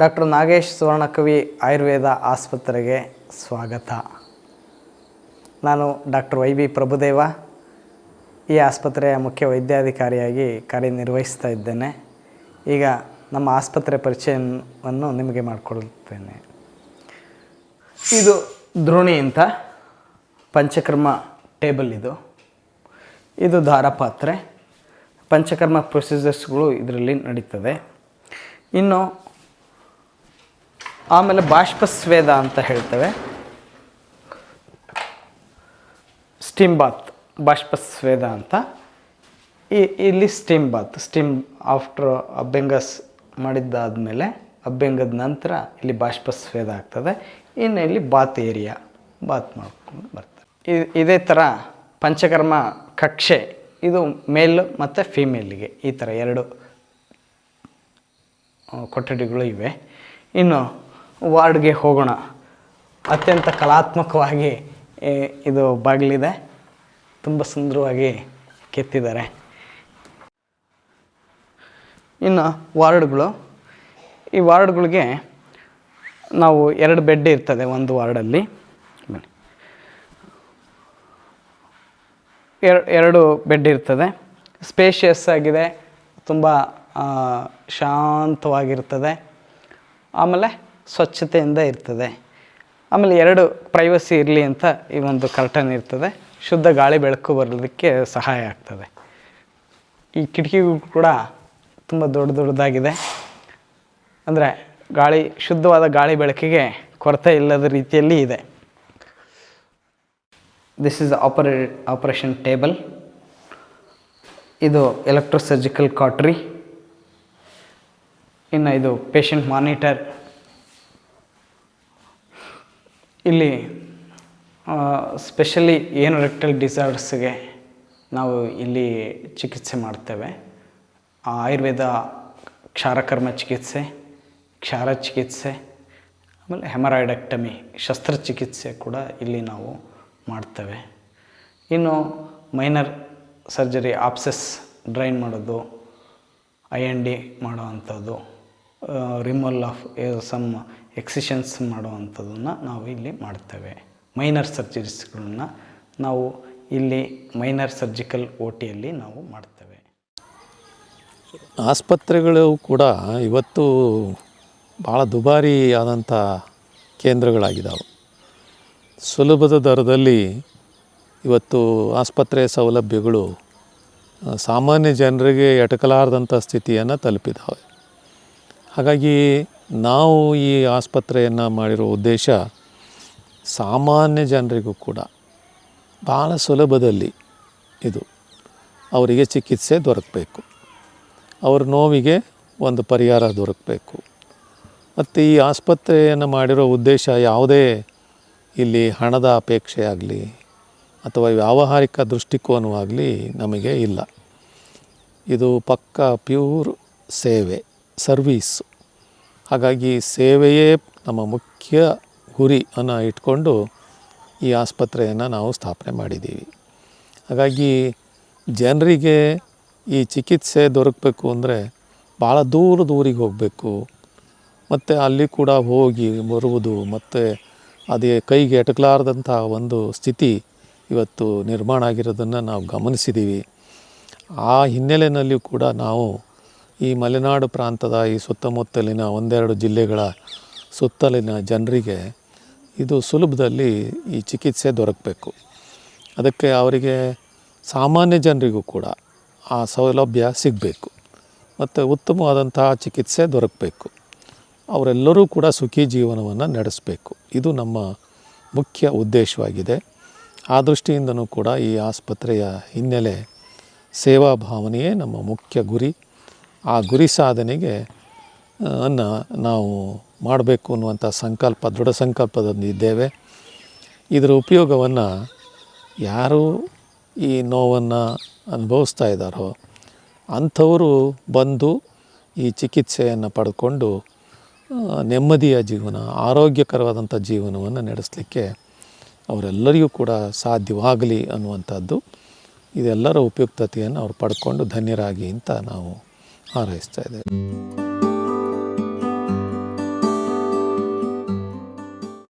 Doctor Nagesh ಸುವರ್ಣಕವಿ Ayurveda ಆಸ್ಪತ್ರೆಗೆ ಸ್ವಾಗತ. ನಾನು ಡಾಕ್ಟರ್ ವೈ ಬಿ ಪ್ರಭುದೇವ, ಈ ಆಸ್ಪತ್ರೆಯ ಮುಖ್ಯ ವೈದ್ಯಾಧಿಕಾರಿಯಾಗಿ ಕಾರ್ಯನಿರ್ವಹಿಸ್ತಾ ಇದ್ದೇನೆ. ಈಗ ನಮ್ಮ ಆಸ್ಪತ್ರೆ ಪರಿಚಯವನ್ನು ನಿಮಗೆ ಮಾಡಿಕೊಡುತ್ತೇನೆ. ಇದು ದ್ರೋಣಿ ಅಂತ, ಪಂಚಕರ್ಮ ಟೇಬಲ್ ಇದು. ಇದು ದಾರಪಾತ್ರೆ ಪಂಚಕರ್ಮ ಪ್ರೊಸೀಜರ್ಸ್ಗಳು ಇದರಲ್ಲಿ ನಡೀತದೆ. ಇನ್ನು ಆಮೇಲೆ ಬಾಷ್ಪಸ್ವೇದ ಅಂತ ಹೇಳ್ತೇವೆ. ಸ್ಟೀಮ್ ಬಾತ್, ಬಾಷ್ಪಸ್ವೇದ ಅಂತ. ಈ, ಇಲ್ಲಿ ಸ್ಟೀಮ್ ಬಾತ್, ಸ್ಟೀಮ್ ಆಫ್ಟರ್ ಅಭ್ಯಂಗಸ್ ಮಾಡಿದ್ದಾದಮೇಲೆ ಅಭ್ಯಂಗದ ನಂತರ ಇಲ್ಲಿ ಬಾಷ್ಪಸ್ವೇದ ಆಗ್ತದೆ. ಇನ್ನು ಇಲ್ಲಿ ಬಾತ್ ಏರಿಯಾ, ಬಾತ್ ಮಾಡ್ಕೊಂಡು ಬರ್ತಾರೆ ಇದೇ ಥರ ಪಂಚಕರ್ಮ ಕಕ್ಷೆ, ಇದು ಮೇಲ್ ಮತ್ತು ಫೀಮೇಲಿಗೆ, ಈ ಥರ ಎರಡು ಕೊಠಡಿಗಳು ಇವೆ. ಇನ್ನು ವಾರ್ಡ್ಗೆ ಹೋಗೋಣ. ಅತ್ಯಂತ ಕಲಾತ್ಮಕವಾಗಿ ಇದು ಬಾಗಿಲಿದೆ. ತುಂಬ ಸುಂದರವಾಗಿ ಕೆತ್ತಿದ್ದಾರೆ. ಇನ್ನು ವಾರ್ಡ್ಗಳು. ಈ ವಾರ್ಡ್ಗಳಿಗೆ ನಾವು ಎರಡು ಬೆಡ್ ಇರ್ತದೆ ಒಂದು ವಾರ್ಡಲ್ಲಿ. ಎರಡು ಬೆಡ್ ಇರ್ತದೆ. ಸ್ಪೇಷಿಯಸ್ ಆಗಿದೆ. ತುಂಬ ಶಾಂತವಾಗಿರ್ತದೆ. ಆಮೇಲೆ ಸ್ವಚ್ಛತೆಯಿಂದ ಇರ್ತದೆ. ಆಮೇಲೆ ಎರಡು ಪ್ರೈವಸಿ ಇರಲಿ ಅಂತ ಈ ಒಂದು ಕರ್ಟನ್ ಇರ್ತದೆ. ಶುದ್ಧ ಗಾಳಿ ಬೆಳಕು ಬರೋದಕ್ಕೆ ಸಹಾಯ ಆಗ್ತದೆ. ಈ ಕಿಟಕಿಗಳು ಕೂಡ ತುಂಬ ದೊಡ್ಡ ದೊಡ್ಡದಾಗಿದೆ. ಅಂದರೆ ಗಾಳಿ, ಶುದ್ಧವಾದ ಗಾಳಿ ಬೆಳಕಿಗೆ ಕೊರತೆ ಇಲ್ಲದ ರೀತಿಯಲ್ಲಿ ಇದೆ. ದಿಸ್ ಇಸ್ ಆಪರೇ ಆಪರೇಷನ್ ಟೇಬಲ್ ಇದು ಎಲೆಕ್ಟ್ರೋಸರ್ಜಿಕಲ್ ಕಾಟ್ರಿ ಇನ್ನು ಇದು ಪೇಷಂಟ್ ಮಾನಿಟರ್ ಇಲ್ಲಿ ಸ್ಪೆಷಲಿ ಏನು ರೆಕ್ಟಲ್ ಡಿಸಾರ್ಡರ್ಸ್ಗೆ ನಾವು ಇಲ್ಲಿ ಚಿಕಿತ್ಸೆ ಮಾಡ್ತೇವೆ. ಆಯುರ್ವೇದ ಕ್ಷಾರಕರ್ಮ ಚಿಕಿತ್ಸೆ, ಕ್ಷಾರ ಚಿಕಿತ್ಸೆ, ಆಮೇಲೆ ಹೆಮರಾಯ್ಡಕ್ಟಮಿ ಶಸ್ತ್ರಚಿಕಿತ್ಸೆ ಕೂಡ ಇಲ್ಲಿ ನಾವು ಮಾಡ್ತೇವೆ. ಇನ್ನು ಮೈನರ್ ಸರ್ಜರಿ ಆಪ್ಸೆಸ್ ಡ್ರೈನ್ ಮಾಡೋದು ಐ ಎನ್ ಡಿ ಮಾಡೋವಂಥದ್ದು ರಿಮೂವಲ್ ಆಫ್ ಸಮ್ ಎಕ್ಸಿಷನ್ಸ್ ಮಾಡುವಂಥದ್ದನ್ನು ನಾವು ಇಲ್ಲಿ ಮಾಡ್ತೇವೆ. ಮೈನರ್ ಸರ್ಜರೀಸ್ಗಳನ್ನ ನಾವು ಇಲ್ಲಿ ಮೈನರ್ ಸರ್ಜಿಕಲ್ ಓ ಟಿಯಲ್ಲಿ ನಾವು ಮಾಡ್ತೇವೆ. ಆಸ್ಪತ್ರೆಗಳು ಕೂಡ ಇವತ್ತು ಭಾಳ ದುಬಾರಿ ಆದಂಥ ಕೇಂದ್ರಗಳಾಗಿದ್ದಾವೆ ಸುಲಭದ ದರದಲ್ಲಿ ಇವತ್ತು ಆಸ್ಪತ್ರೆ ಸೌಲಭ್ಯಗಳು ಸಾಮಾನ್ಯ ಜನರಿಗೆ ಎಟಕಲಾರದಂಥ ಸ್ಥಿತಿಯನ್ನು ತಲುಪಿದ್ದಾವೆ ಹಾಗಾಗಿ ನಾವು ಈ ಆಸ್ಪತ್ರೆಯನ್ನು ಮಾಡಿರೋ ಉದ್ದೇಶ ಸಾಮಾನ್ಯ ಜನರಿಗೂ ಕೂಡ ಭಾಳ ಸುಲಭದಲ್ಲಿ ಇದು ಅವರಿಗೆ ಚಿಕಿತ್ಸೆ ದೊರಕಬೇಕು. ಅವ್ರ ನೋವಿಗೆ ಒಂದು ಪರಿಹಾರ ದೊರಕಬೇಕು. ಮತ್ತು ಈ ಆಸ್ಪತ್ರೆಯನ್ನು ಮಾಡಿರೋ ಉದ್ದೇಶ ಯಾವುದೇ ಇಲ್ಲಿ ಹಣದ ಅಪೇಕ್ಷೆ ಆಗಲಿ ಅಥವಾ ವ್ಯಾವಹಾರಿಕ ದೃಷ್ಟಿಕೋನವಾಗಲಿ ನಮಗೆ ಇಲ್ಲ. ಇದು ಪಕ್ಕ ಪ್ಯೂರ್ ಸೇವೆ. ಸರ್ವೀಸು. ಹಾಗಾಗಿ ಸೇವೆಯೇ ನಮ್ಮ ಮುಖ್ಯ ಗುರಿ ಅನ್ನು ಇಟ್ಕೊಂಡು ಈ ಆಸ್ಪತ್ರೆಯನ್ನು ನಾವು ಸ್ಥಾಪನೆ ಮಾಡಿದ್ದೀವಿ. ಹಾಗಾಗಿ ಜನರಿಗೆ ಈ ಚಿಕಿತ್ಸೆ ದೊರಕಬೇಕು ಅಂದರೆ ಭಾಳ ದೂರ ದೂರಿಗೆ ಹೋಗಬೇಕು. ಮತ್ತು ಅಲ್ಲಿ ಕೂಡ ಹೋಗಿ ಬರುವುದು, ಮತ್ತು ಅದೇ ಕೈಗೆ ಎಟಕಲಾರದಂಥ ಒಂದು ಸ್ಥಿತಿ ಇವತ್ತು ನಿರ್ಮಾಣ ಆಗಿರೋದನ್ನು ನಾವು ಗಮನಿಸಿದ್ದೀವಿ. ಆ ಹಿನ್ನೆಲೆಯಲ್ಲಿ ಕೂಡ ನಾವು ಈ ಮಲೆನಾಡು ಪ್ರಾಂತದ ಈ ಸುತ್ತಮುತ್ತಲಿನ ಒಂದೆರಡು ಜಿಲ್ಲೆಗಳ ಸುತ್ತಲಿನ ಜನರಿಗೆ ಇದು ಸುಲಭದಲ್ಲಿ ಈ ಚಿಕಿತ್ಸೆ ದೊರಕಬೇಕು. ಅದಕ್ಕೆ ಅವರಿಗೆ ಸಾಮಾನ್ಯ ಜನರಿಗೂ ಕೂಡ ಆ ಸೌಲಭ್ಯ ಸಿಗಬೇಕು. ಮತ್ತು ಉತ್ತಮವಾದಂತಹ ಚಿಕಿತ್ಸೆ ದೊರಕಬೇಕು. ಅವರೆಲ್ಲರೂ ಕೂಡ ಸುಖಿ ಜೀವನವನ್ನು ನಡೆಸಬೇಕು. ಇದು ನಮ್ಮ ಮುಖ್ಯ ಉದ್ದೇಶವಾಗಿದೆ. ಆ ದೃಷ್ಟಿಯಿಂದನೂ ಕೂಡ ಈ ಆಸ್ಪತ್ರೆಯ ಹಿನ್ನೆಲೆ ಸೇವಾ ಭಾವನೆಯೇ ನಮ್ಮ ಮುಖ್ಯ ಗುರಿ. ಆ ಗುರಿ ಸಾಧನೆಗೆ ಅನ್ನು ನಾವು ಮಾಡಬೇಕು ಅನ್ನುವಂಥ ಸಂಕಲ್ಪ, ದೃಢ ಸಂಕಲ್ಪದೊಂದಿದ್ದೇವೆ ಇದರ ಉಪಯೋಗವನ್ನು ಯಾರು ಈ ನೋವನ್ನು ಅನುಭವಿಸ್ತಾ ಇದ್ದಾರೋ ಅಂಥವರು ಬಂದು ಈ ಚಿಕಿತ್ಸೆಯನ್ನು ಪಡ್ಕೊಂಡು ನೆಮ್ಮದಿಯ ಜೀವನ, ಆರೋಗ್ಯಕರವಾದಂಥ ಜೀವನವನ್ನು ನಡೆಸಲಿಕ್ಕೆ ಅವರೆಲ್ಲರಿಗೂ ಕೂಡ ಸಾಧ್ಯವಾಗಲಿ ಅನ್ನುವಂಥದ್ದು ಇದೆಲ್ಲರ ಉಪಯುಕ್ತತೆಯನ್ನು ಅವ್ರು ಪಡ್ಕೊಂಡು ಧನ್ಯರಾಗಿ ಅಂತ ನಾವು ಹಾರೈಸ್ತಾ ಇದ್ದೇವೆ